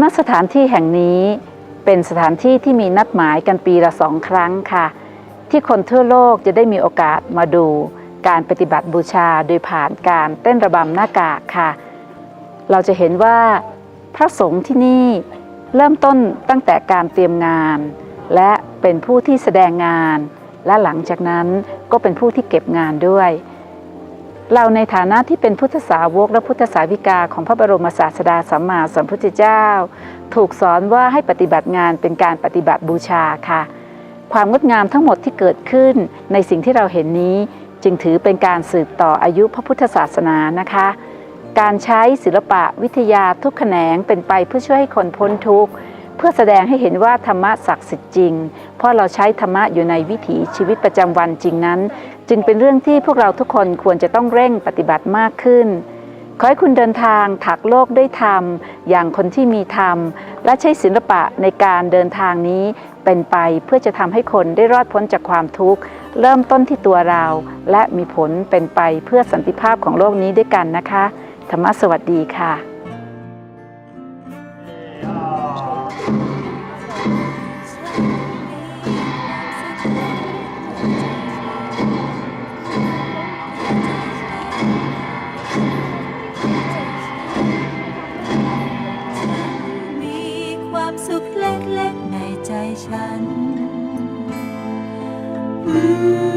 ณสถานที่แห่งนี้เป็นสถานที่ที่มีนัดหมายกันปีละสองครั้งค่ะ ที่คนทั่วโลกจะได้มีโอกาสมาดู การปฏิบัติบูชาโดยผ่านการเต้นระบำหน้ากากค่ะ เราจะเห็นว่าพระสงฆ์ที่นี่เริ่มต้นตั้งแต่การเตรียมงาน และเป็นผู้ที่แสดงงาน และหลังจากนั้นก็เป็นผู้ที่เก็บงานด้วย เราในฐานะที่เป็นพุทธสาวกและพุทธสาวิกาของพระบรมศาสดาสัมมาสัมพุทธเจ้า ถูกสอนว่าให้ปฏิบัติงานเป็นการปฏิบัติบูชาค่ะ ความงดงามทั้งหมดที่เกิดขึ้นในสิ่งที่เราเห็นนี้ จึงถือเป็นการสืบต่ออายุพระพุทธศาสนานะคะ การใช้ศิลปะวิทยาทุกแขนงเป็นไปเพื่อช่วยให้คนพ้นทุกข์ พื่อแสดงให้เห็นว่าธรรมะศักดิ์สิทธิ์จริง เพราะเราใช้ธรรมะอยู่ในวิถีชีวิตประจำวันจริงนั้น จึงเป็นเรื่องที่พวกเราทุกคนควรจะต้องเร่งปฏิบัติมากขึ้น ขอให้คุณเดินทางถักโลกด้วยธรรม อย่างคนที่มีธรรม และใช้ศิลปะในการเดินทางนี้เป็นไปเพื่อจะทำให้คนได้รอดพ้นจากความทุกข์ เริ่มต้นที่ตัวเรา และมีผลเป็นไปเพื่อสันติภาพของโลกนี้ด้วยกันนะคะ ธรรมะสวัสดีค่ะ ความสุขเล็กๆในใจฉัน Mm-hmm.